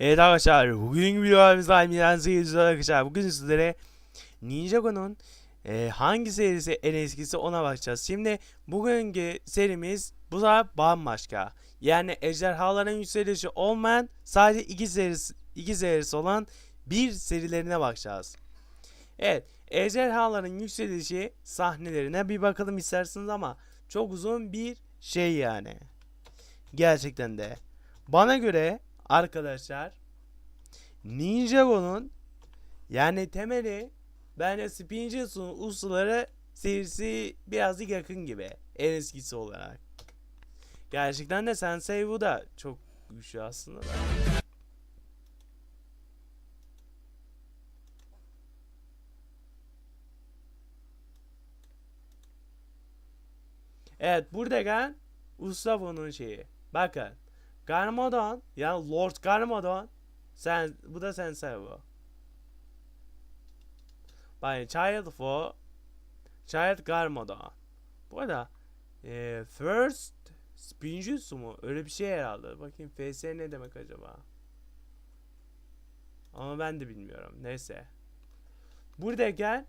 Evet arkadaşlar bugün videomuzda Almiran seyircisi arkadaşlar bugün sizlere Ninjago'nun e, hangi serisi en eskisi ona bakacağız. Şimdi bugünkü serimiz bu sefer bambaşka. Yani ejderhaların yükselişi olmayan sadece iki serisi, iki serisi olan bir serilerine bakacağız. Evet ejderhaların yükselişi sahnelerine bir bakalım isterseniz ama çok uzun bir şey yani. Gerçekten de. Bana göre arkadaşlar Ninjago'nun yani temeli bence Spinjitsu'nun ustaları serisi birazcık yakın gibi en eskisi olarak. Gerçekten de Sensei bu da çok güçlü aslında da. Evet burada gel Ustavo'nun şeyi. Bakın. Garmadon yani Lord Garmadon sen bu da Sensei bu. Bak Child for Child Garmadon. Bu arada e, First Spinjutsu mu? Öyle bir şey herhalde. Bakayım FS ne demek acaba? Ama ben de bilmiyorum. Neyse. Buradayken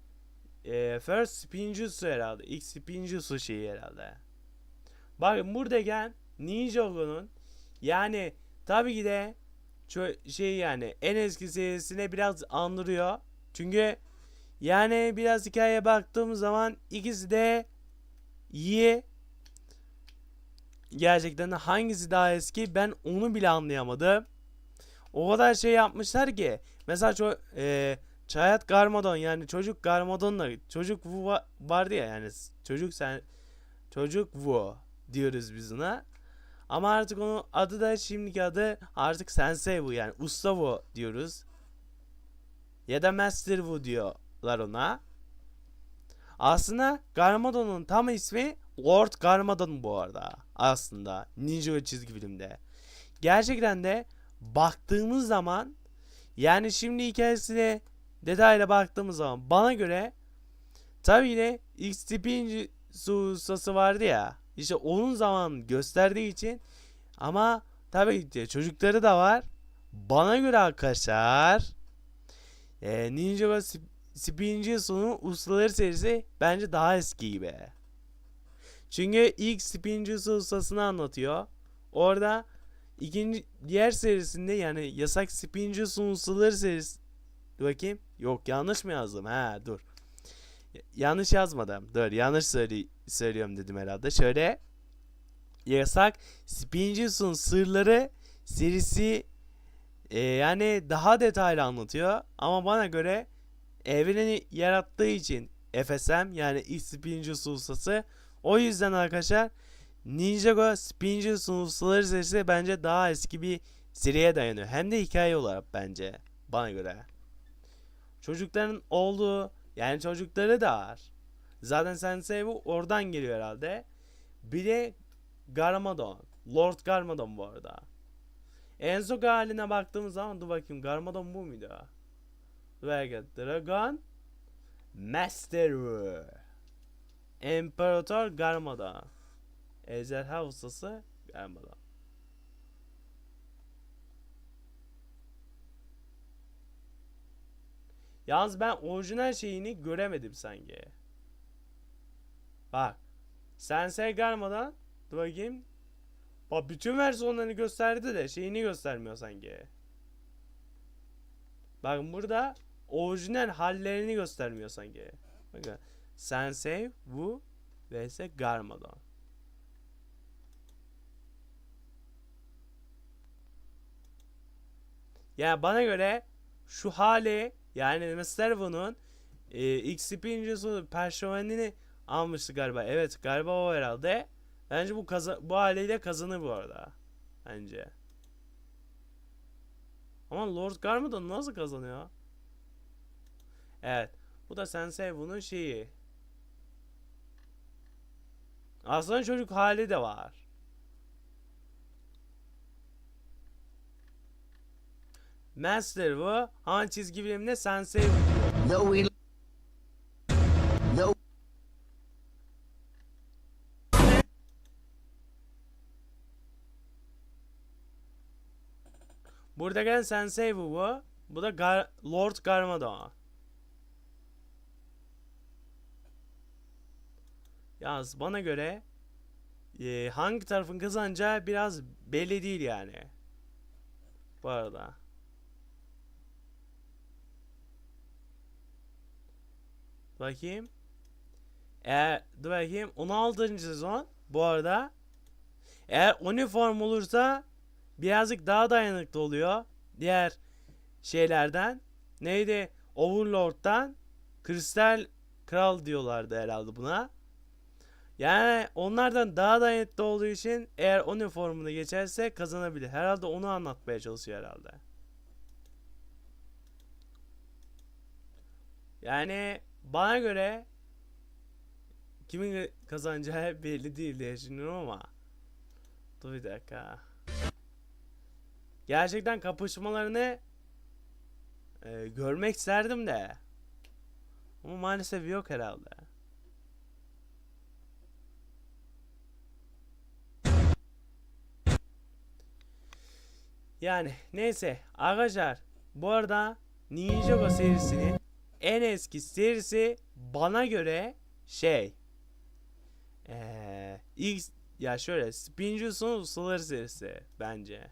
e, First Spinjutsu herhalde. İlk Spinjutsu şeyi herhalde. Bakın buradayken Ninjago'nun yani tabii ki de şey yani en eski serisine biraz andırıyor. Çünkü yani biraz hikayeye baktığımız zaman ikisi de iyi. Gerçekten hangisi daha eski ben onu bile anlayamadım. O kadar şey yapmışlar ki. Mesela ço e, Çayat Garmadon yani çocuk Garmadon'la çocuk Wu va- vardı ya yani çocuk sen çocuk Wu diyoruz biz ona. Ama artık onun adı da şimdiki adı artık Sensei bu yani usta bu diyoruz. Ya da Master Wu diyorlar ona. Aslında Garmadon'un tam ismi Lord Garmadon bu arada. Aslında Ninja çizgi filmde. Gerçekten de baktığımız zaman yani şimdi hikayesine detayla baktığımız zaman bana göre tabii de XTP'nin ustası vardı ya işte onun zaman gösterdiği için ama tabii ki çocukları da var. Bana göre arkadaşlar e, Ninja ve Spinjitsu'nun ustaları serisi bence daha eski gibi. Çünkü ilk Spinjitsu ustasını anlatıyor. Orada ikinci diğer serisinde yani yasak Spinjitsu ustaları serisi bakayım. Yok yanlış mı yazdım? Ha dur. Yanlış yazmadım. Dur yanlış söyle söylüyorum dedim herhalde. Şöyle yasak Spinjitsu'nun sırları serisi e, yani daha detaylı anlatıyor. Ama bana göre evreni yarattığı için FSM yani ilk Spinjitsu ustası o yüzden arkadaşlar Ninjago Spinjitsu ustaları serisi bence daha eski bir seriye dayanıyor. Hem de hikaye olarak bence bana göre. Çocukların olduğu yani çocukları da var. Zaten Sensei bu oradan geliyor herhalde. Bir de Garmadon. Lord Garmadon bu arada. En son haline baktığımız zaman dur bakayım Garmadon bu muydu? Dragon. Dragon Master İmparator Garmadon. Ejderha ustası Garmadon. Yalnız ben orijinal şeyini göremedim sanki. Bak. Sensei Garma'dan dur bakayım. Bak bütün versiyonlarını gösterdi de şeyini göstermiyor sanki. Bakın burada orijinal hallerini göstermiyor sanki. Bakın. Sensei Wu vs Garmadon. Yani bana göre şu hali yani. Wu'nun e, XP incisi personelini almıştı galiba. Evet galiba o herhalde. Bence bu kaza bu haliyle kazanır bu arada. Bence. Ama Lord Garmadon nasıl kazanıyor? Evet. Bu da Sensei bunun şeyi. Aslında çocuk hali de var. Master bu. Han çizgi filminde Sensei bu diyor. Burada gelen Sensei bu bu. Bu da Gar Lord Garmadon. Yalnız bana göre e, hangi tarafın kazanacağı biraz belli değil yani. Bu arada. Bakayım. Eğer dur bakayım 16. sezon bu arada eğer uniform olursa birazcık daha dayanıklı oluyor. Diğer şeylerden neydi? Overlord'dan Kristal Kral diyorlardı herhalde buna. Yani onlardan daha dayanıklı olduğu için eğer uniformunu geçerse kazanabilir. Herhalde onu anlatmaya çalışıyor herhalde. Yani bana göre kimin kazanacağı belli değil diye düşünüyorum ama dur bir dakika. Gerçekten kapışmalarını e, görmek isterdim de ama maalesef yok herhalde. Yani neyse arkadaşlar bu arada Ninjago serisinin en eski serisi bana göre şey eee ilk ya şöyle Spinjus'un ustaları serisi bence.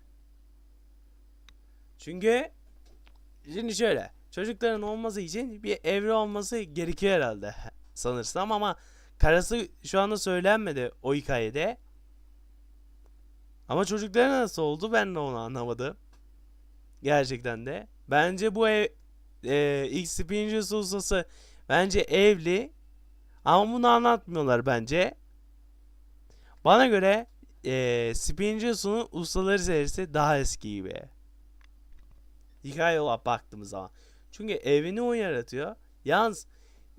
Çünkü şimdi şöyle çocukların olması için bir evre olması gerekiyor herhalde sanırsam ama karası şu anda söylenmedi o hikayede. Ama çocuklara nasıl oldu ben de onu anlamadım. Gerçekten de. Bence bu ev e, Spinjus ustası bence evli. Ama bunu anlatmıyorlar bence. Bana göre e, Spinjus'un ustaları serisi daha eski gibi. Hikaye olarak baktığımız zaman. Çünkü evini o yaratıyor. Yalnız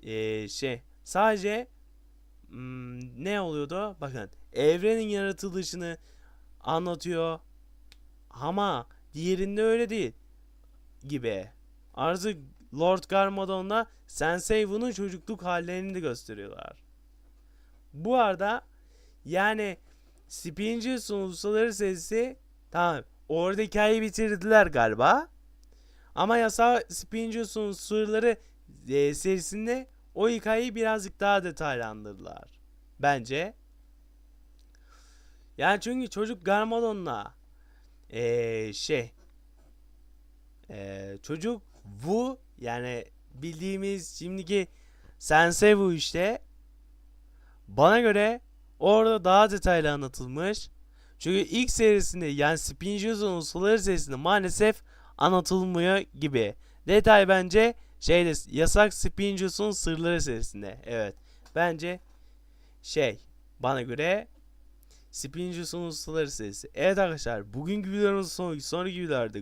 e, şey sadece hmm, ne oluyordu? Bakın evrenin yaratılışını anlatıyor. Ama diğerinde öyle değil gibi. Artık Lord Garmadon'la Sensei Wu'nun çocukluk hallerini de gösteriyorlar. Bu arada yani Spinjus'un ustaları serisi tamam orada hikayeyi bitirdiler galiba. Ama yasa Spinjus'un sırları e, serisinde o hikayeyi birazcık daha detaylandırdılar. Bence. Yani çünkü çocuk Garmadon'la eee şey eee çocuk Wu yani bildiğimiz şimdiki Sensei Wu işte bana göre orada daha detaylı anlatılmış. Çünkü ilk serisinde yani Spinjus'un ustaları serisinde maalesef anlatılmıyor gibi. Detay bence şeyde yasak Spinjus'un sırları serisinde. Evet. Bence şey bana göre Spinjus'un ustaları serisi. Evet arkadaşlar bugünkü videomuzun sonu sonraki videolarda